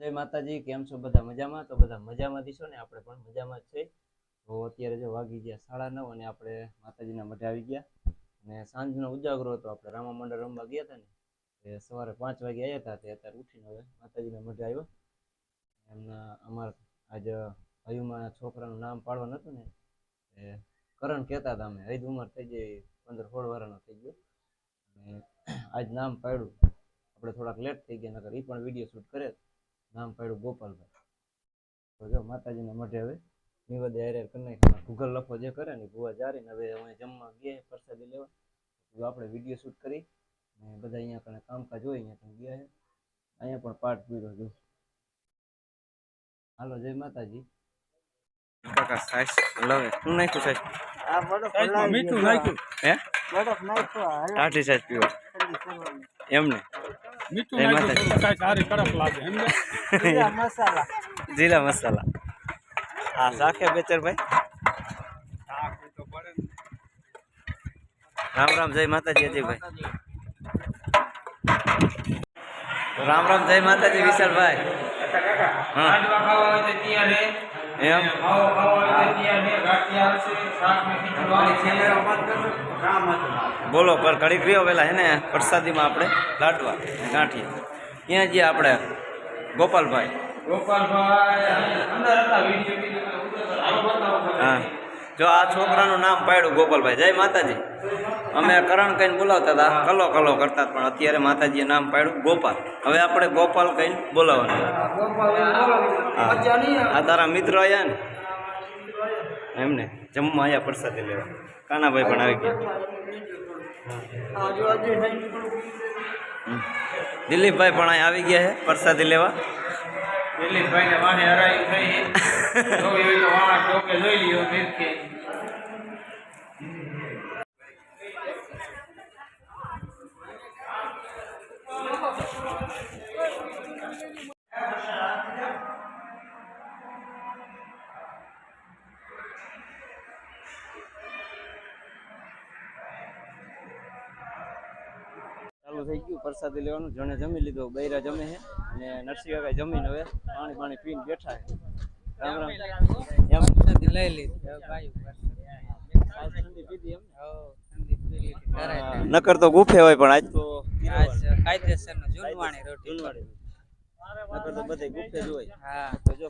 જય માતાજી, કેમ છો? બધા મજામાં? તો બધા મજામાં છો ને? આપણે પણ મજામાં જ છે. તો અત્યારે જો વાગી ગયા સાડા નવ અને આપણે માતાજીના મઢે આવી ગયા. અને સાંજનો ઉજાગરો હતો. આપણે રામા મંડળ રમવા ગયા હતા ને? એ સવારે પાંચ વાગે આવ્યા હતા. તે અત્યારે ઉઠીને હવે માતાજીના મઢે આવ્યો. એમના અમારા આજ હયુમાં છોકરાનું નામ પાડવાનું હતું ને? એ કરણ કહેતા હતા અમે. હૈદ ઉંમર થઈ ગઈ, પંદર સોળ વર્ષનો થઈ ગયો. અને આજ નામ પાડ્યું. આપણે થોડાક લેટ થઈ ગયા, નકર એ પણ વીડિયો શૂટ કરે નામ પાડ્યું ગોપાલભાઈ. તો જો માતાજીના મઢે હવે નિવેદ હારે કરી નાખ્યા. ગૂગલ લખો જે કરે ને ભૂવા જારીને હવે અમે જમવા ગયા પ્રસાદી લેવા. જો આપણે વીડિયો શૂટ કરી ને બધા અહીંયા કણે કામકાજ હોય અહીંયા કણે ગયા છે. અહીંયા પણ પાઠ પીરો જો. હાલો જય માતાજી. કાકા સાઈસ લવે શું નાખ્યું સાહેબ આ બોલો મીઠું નાખ્યું. હે? બરફ સાઈઝ પીવો. એમને જીલા મસાલા. હા શાખે બેચર ભાઈ પડે રામ રામ જય માતાજી અજયભાઈ રામ રામ જય માતાજી વિશાલભાઈ. હા. ખાવા ત્યારે એમ? માવો ખાવા હોય તો ગાંઠિયા આવશે. બોલો, પર ઘડીક રહ્યો પેલા હે ને? પ્રસાદીમાં આપણે લાડવા ગાંઠીએ ત્યાં જઈએ આપણે ગોપાલભાઈ. હા. જો આ છોકરાનું નામ પાડ્યું ગોપાલભાઈ. જય માતાજી. અમે કરણ કહીને બોલાવતા હતા. કલો કલો કરતા પણ અત્યારે માતાજીએ નામ પાડ્યું ગોપાલ. હવે આપણે ગોપાલ કહીને બોલાવવાનું. હા. આ તારા મિત્ર આવ્યા ને? એમને જમવા આવ્યા પ્રસાદી લેવા. કાનાભાઈ પણ આવી ગયા. દિલીપભાઈ પણ અહીંયા આવી ગયા છે પ્રસાદી લેવા. દિલીપભાઈ ને વાને હરાયું થઈ થઈ ગયું પ્રસાદી લેવાનું. જણે જમી લીધો બૈરા જમે છે અને નરસિંહ કાકા જમીને હવે પાણી પાણી પીને બેઠા છે. રામ રામ. એમ. લઈ લીધી. નકર તો ગુફે હોય પણ આજ તો આજ કાયદેસરનું જૂનવાણી. રોટી નકર તો બધે ગુફે જ હોય. હા. તો જો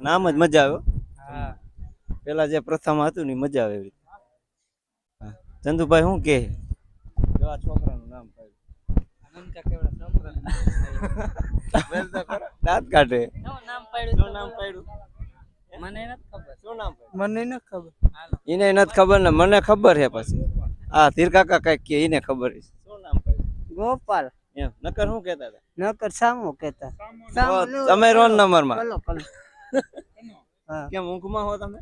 નામ જ મજા આવ્યો હા. પેલા જે પ્રથમ હતું ને મજા આવે એવી હા. ચંદુભાઈ શું કે જો આ છોકરાનું નામ પાડ્યું દાંત કાઢે. નામ પાડ્યું નામ પાડ્યું? મને નથી ખબર. શું નામ મને નથી ખબર. એને નથી ખબર ને મને ખબર છે પછી. આ ધીર કાકા કંઈક કે એને ખબર છે શું નામ પાડ્યું? ગોપાલ. એમ નકર શું કેતા હતા? નકર સામો કેતા તમે રોન નંબરમાં કલો હા કેમ ઊંઘમાં હો તમે?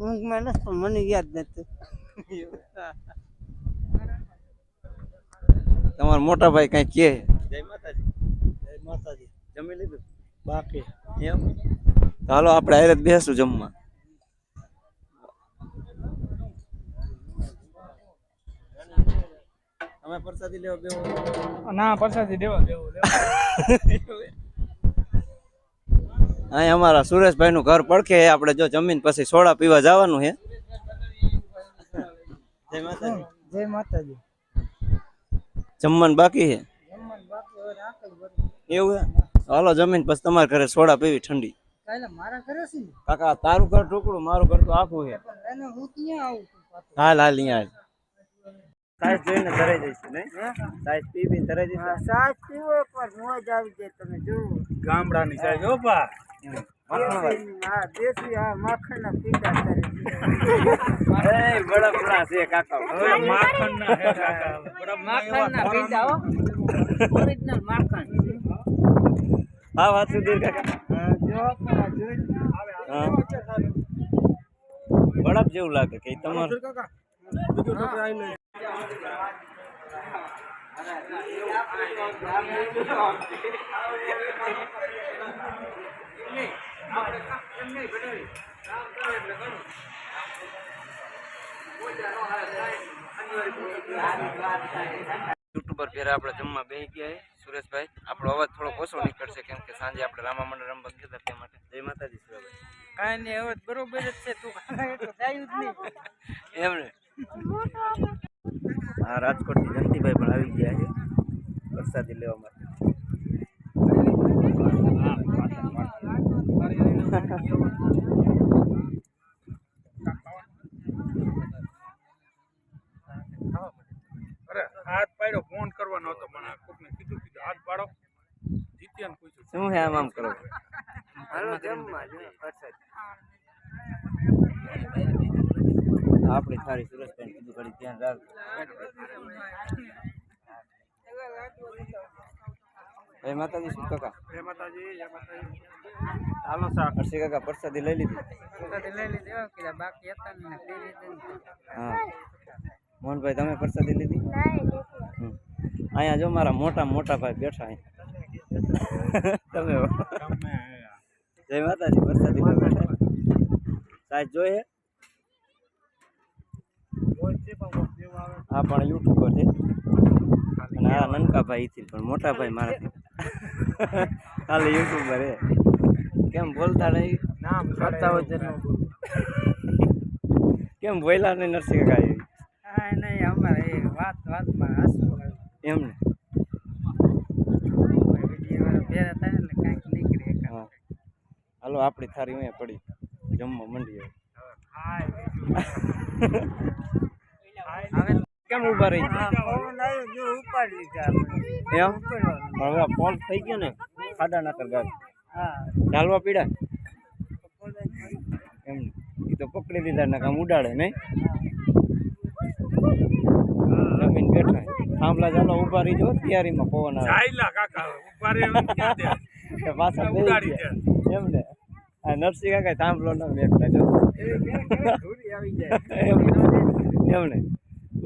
ઊંઘમાં નથી પણ મને યાદ નથી. તમારા મોટા ભાઈ કઈ કે જય માતાજી. જય માતાજી. જમી લીધું? બાકી. એમ? તો હાલો આપણે જ બેસું જમવા. તમે પ્રસાદી લેવા બેહો. ના પ્રસાદી દેવા દેવું અહીં અમારા સુરેશભાઈ નું ઘર પડખે આપણે જો જમીન પછી સોડા પીવા જવાનું છે. જય માતાજી. જય માતાજી. જમવાનું બાકી છે? એવું હાલો જમીન પછી તમારા ઘરે સોડા પીવી ઠંડી. કાલે મારા ઘરે છે ને? કાકા તારું ઘર ટુકડું મારું ઘર તો આખું છે. પણ એને હું ત્યાં આવું છું પાછો. હાલ હાલ અહીંયા હાલ. સાઈઝ જોઈને ધરાઈ જઈશું નહીં? સાઈઝ પી પીને ધરાઈ જઈશું? સાસ પીવો પણ મોજ આવી જાય તમે જોવો ગામડાની સાઈઝ હો હા. દેશી હા માખણના પીડા કરે એ બડા બડા છે કાકા. હવે માખણના હે કાકા. બરાબર માખણના પીડા હો. ઓરિજિનલ માખણ. હા વાત સુધી કાકા. બળપ જેવું લાગે કે તમારું. યુટ્યુબ જબ્બર ફેરા આપણે જમવા બેસી ગયા સુરેશભાઈ. આપણો અવાજ થોડો ઓછો નીકળશે કેમ કે સાંજે આપણે રામા મંડળ રમવા ગયા હતા તે માટે. જય માતાજી સુરેશભાઈ. કાંઈ નહીં અવાજ બરોબર જ છે. તું જાય જ નહીં. એમ હા રાજકોટથી જયંતિભાઈ પણ આવી ગયા છે. વરસાદી લેવા માટે અરે હાથ પાડ્યો ફોન કરવાનો હતો મને કોકને કીધું કીધું હાથ પાડો જીત્યાને હે આમ આમ કરો હાલો જમવા જો આપણે થાળી સુરેશભાઈ કીધું ઘડી ધ્યાન રાખ જય માતાજી શું કાકા? જય માતાજી જય માતાજી. હાલો સા હર્ષી કાકા પ્રસાદી લઈ લીધી? વરસાદ લઈ લીધી કીધા બાકી હતા ને તે રીતે હા. મોહનભાઈ તમે પ્રસાદી લીધી? અહીંયા જો મારા મોટા મોટા ભાઈ બેઠા અહીંયા તમે જય માતાજી વરસાદી બેઠા સાહેબ જોઈએ હા? પણ યુટ્યુબર છે. અને આ નનકા ભાઈ થી પણ મોટા ભાઈ મારા ખાલી યુટ્યુબર હે. કેમ બોલતા નહીં? નામ કેમ બોલ્યા નહીં નરસિંહ કાકા એવી? હા નહીં અમારે એ વાત વાતમાં હસવું આવ્યું એમ ને બીજી વાર ભેરા થાય ને એટલે કાંઈક નીકળે એકાદ. હા હાલો આપણી થારી અહીંયા પડી. જમવા મંડીએ કેમ ઊભા રહી. એમ? હવે ફોન થઈ ગયો ને ખાડા ના કરગા ઢાલવા પીડા. એમ એ તો પકડી લીધા ને કામ ઉડાડે નહીં જમીન બેઠા. થાંભલા ચાલો ઊભા રહી જાઓ તૈયારીમાં પવન આવે. ઊભા પાછા ઉડાડી એમ ને. નરસિંહ કાકા થાંભલો ના બેઠા જો ધૂળી આવી જાય. એમ ને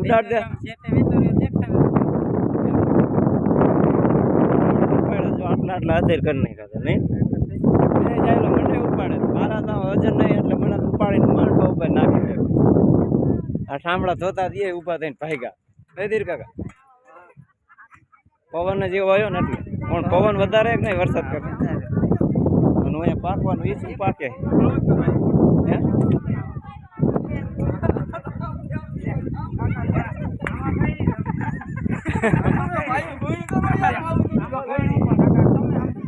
ઉડાડ દે. આટલા આટલા હાજર કરી નાખ્યા નહીં? મને ઉપાડે. મારા તો વજન નહીં એટલે મને ઉપાડીને માંડવા ઉપર નાખી દે. આ ઠામડા ધોતા દે ઊભા થઈને ભાગ્યા. નહીં દીર કાકા. પવન જેવો આવ્યો ને એટલે પણ પવન વધારે કે નહીં વરસાદ કરે અહીંયા પાકવાનું ઈસું પાકે? હે?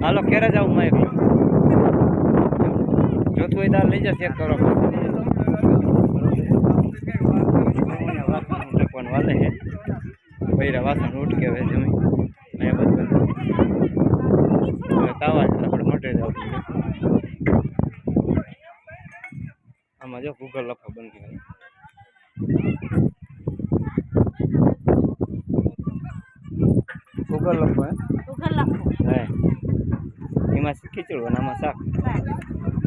હાલો ક્યારે જાવમાં જોતું હોય તાર લઈ જા ચેક કરો પણ વાલે હે પૈરા વાસણ ઉઠકે હવે જમી અહીંયા બધું હવે તાવા છે આપણે મટે જાવ આમાં જો ગૂગલ લખો બંધ કરી ગૂગલ લખો હે? હે. એમાં ખીચડું અને આમાં શાક?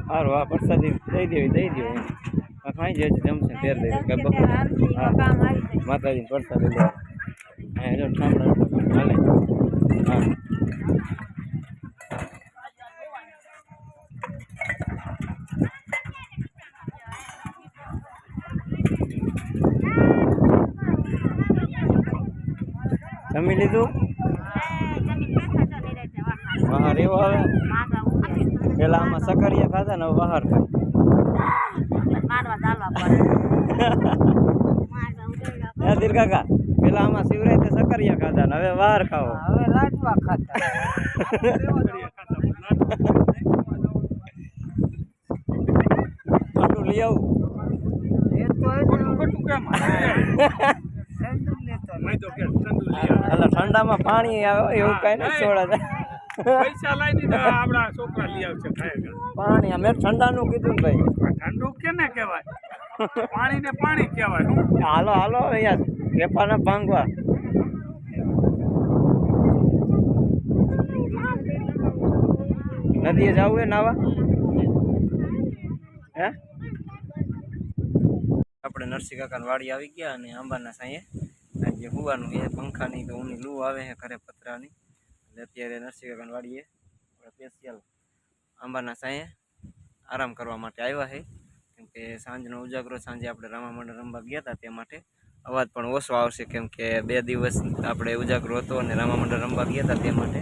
સારું આ પ્રસાદી દઈ દેવી દઈ દેવી આ ખાઈ જાય જમશે તેર દઈ દે કઈ બપોર. હા. માતાજી પ્રસાદી લેવા. હા જો ઠામડા હાલે હા. જમી લીધું? બહાર એવો આવે પેલા આમાં સકરિયા ખાધા ને હવે બહાર ખાય દીર કાકા પેલા આમાં શિવરાય તે સકરિયા ખાધા ને હવે બહાર ખાઓ હવે લાડવા ખાતા લઈ આવું. એ તો ખોટું ખોટું કેમ? મેં તો કે. એટલે ઠંડામાં પાણી આવે એવું કઈ નથી છોડે પૈસા દીધા આપણા છોકરા લઈ આવશે પાણી અમે ઠંડાનું કીધું ને ભાઈ. ઠંડુ કેને કહેવાય? પાણી ને પાણી કહેવાય હાલો હાલો અહીંયા વેપારના ભાંગવા. નદીએ જવું હે નાવા? હે? આપણે નરસિંહ કાકાની વાડી આવી ગયા અને આંબાના સાંયે આજે હુવાનું એ પંખાની કે ઊની લૂ આવે છે ઘરે પતરાની. એટલે અત્યારે નરસિંહ કાકાની વાડીએ સ્પેશિયલ આંબાના સાંયે આરામ કરવા માટે આવ્યા છે. કેમ કે સાંજનો ઉજાગરો સાંજે આપણે રામા મંડળ રમવા ગયા હતા તે માટે અવાજ પણ ઓછો આવશે. કેમ કે બે દિવસ આપણે ઉજાગરો હતો અને રામા મંડળ રમવા ગયા હતા તે માટે.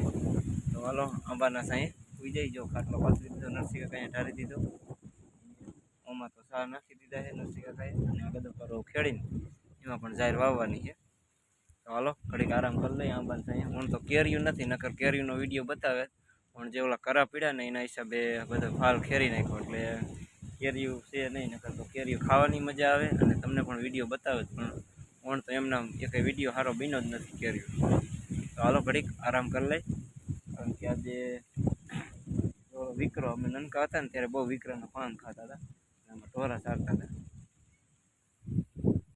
તો હાલો, આંબાના સાંયે ઉઈ જઈ જો ખાટલો પાથરી દીધો, નરસિંહ કાંઈ ઢારી દીધો. ઓમાં તો સાર નાખી દીધા છે નરસિંહ અને આ ગદપરો ખેડીને એમાં પણ જાહેર વાવવાની છે. તો હાલો, ઘડીક આરામ કરી લઈએ આંબાના અહીંયા. હું તો કેરીયું નથી, નકર કેરીયુંનો વીડિયો બતાવે. પણ જે ઓલા કરા પીડ્યા ને એના હિસાબે બધો ફાલ ખેરી નાખ્યો. એટલે કેરીયું છે નહીં, નકર તો કેરીયું ખાવાની મજા આવે અને તમને પણ વીડિયો બતાવે પણ ઓણ તો એમના એક વીડિયો સારો બન્યો જ નથી કેરીયું તો હાલો, ઘડીક આરામ કરી લઈ કારણ કે આજે વિક્રો અમે નનકા હતા ને, ત્યારે બહુ વિક્રાના પાન ખાતા હતા. એમાં ઢોરા ચાલતા હતા.